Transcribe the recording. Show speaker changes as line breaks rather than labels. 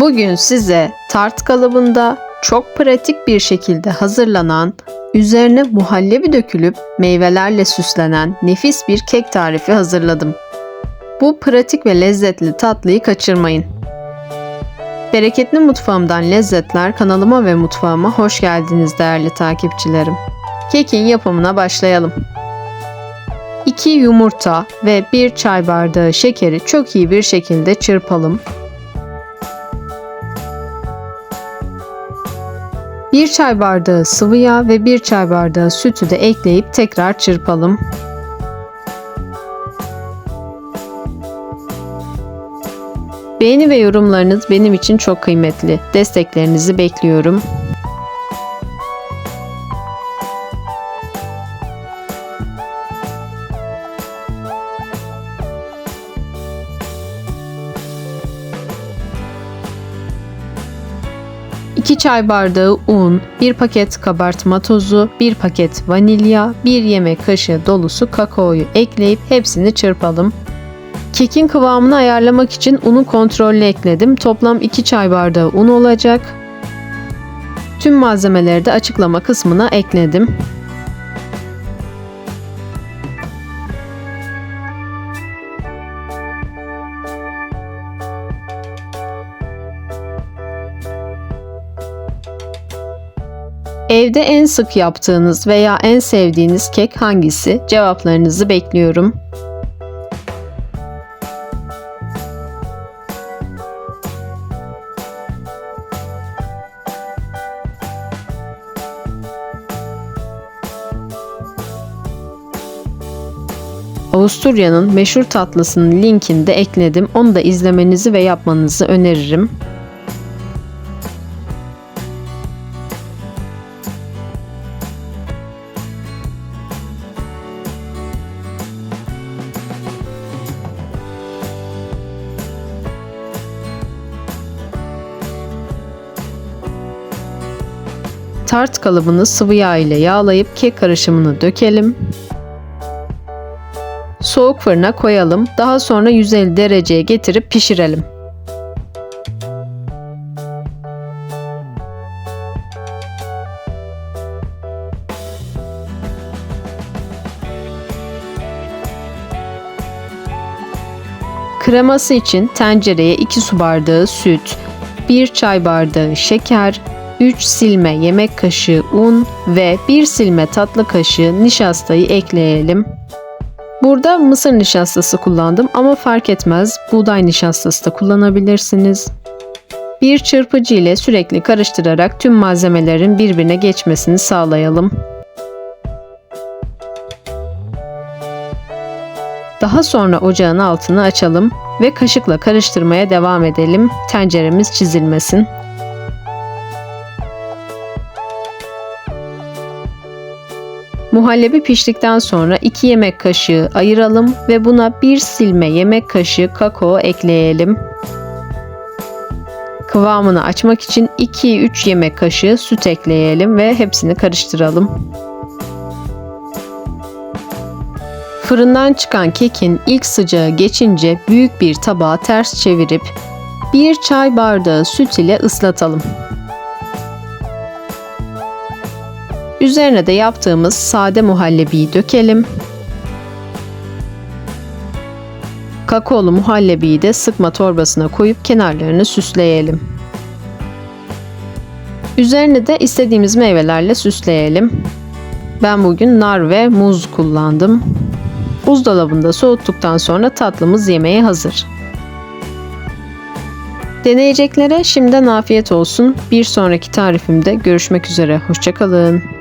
Bugün size tart kalıbında çok pratik bir şekilde hazırlanan, üzerine muhallebi dökülüp meyvelerle süslenen nefis bir kek tarifi hazırladım. Bu pratik ve lezzetli tatlıyı kaçırmayın. Bereketli Mutfağımdan Lezzetler kanalıma ve mutfağıma hoş geldiniz değerli takipçilerim. Kekin yapımına başlayalım. 2 yumurta ve 1 çay bardağı şekeri çok iyi bir şekilde çırpalım. 1 çay bardağı sıvı yağ ve 1 çay bardağı sütü de ekleyip tekrar çırpalım. Beğeni ve yorumlarınız benim için çok kıymetli. Desteklerinizi bekliyorum. İki çay bardağı un, 1 paket kabartma tozu, 1 paket vanilya, 1 yemek kaşığı dolusu kakaoyu ekleyip hepsini çırpalım. Kekin kıvamını ayarlamak için unu kontrollü ekledim. Toplam 2 çay bardağı un olacak. Tüm malzemeleri de açıklama kısmına ekledim. Evde en sık yaptığınız veya en sevdiğiniz kek hangisi? Cevaplarınızı bekliyorum. Avusturya'nın meşhur tatlısının linkini de ekledim. Onu da izlemenizi ve yapmanızı öneririm. Tart kalıbını sıvı yağ ile yağlayıp kek karışımını dökelim. Soğuk fırına koyalım. Daha sonra 150 dereceye getirip pişirelim. Kreması için tencereye 2 su bardağı süt, 1 çay bardağı şeker, 3 silme yemek kaşığı un ve 1 silme tatlı kaşığı nişastayı ekleyelim. Burada mısır nişastası kullandım ama fark etmez. Buğday nişastası da kullanabilirsiniz. Bir çırpıcı ile sürekli karıştırarak tüm malzemelerin birbirine geçmesini sağlayalım. Daha sonra ocağın altını açalım ve kaşıkla karıştırmaya devam edelim. Tenceremiz çizilmesin. Muhallebi piştikten sonra 2 yemek kaşığı ayıralım ve buna 1 silme yemek kaşığı kakao ekleyelim. Kıvamını açmak için 2-3 yemek kaşığı süt ekleyelim ve hepsini karıştıralım. Fırından çıkan kekin ilk sıcağı geçince büyük bir tabağa ters çevirip 1 çay bardağı süt ile ıslatalım. Üzerine de yaptığımız sade muhallebiyi dökelim. Kakaolu muhallebiyi de sıkma torbasına koyup kenarlarını süsleyelim. Üzerine de istediğimiz meyvelerle süsleyelim. Ben bugün nar ve muz kullandım. Buzdolabında soğuttuktan sonra tatlımız yemeğe hazır. Deneyeceklere şimdiden afiyet olsun. Bir sonraki tarifimde görüşmek üzere. Hoşçakalın.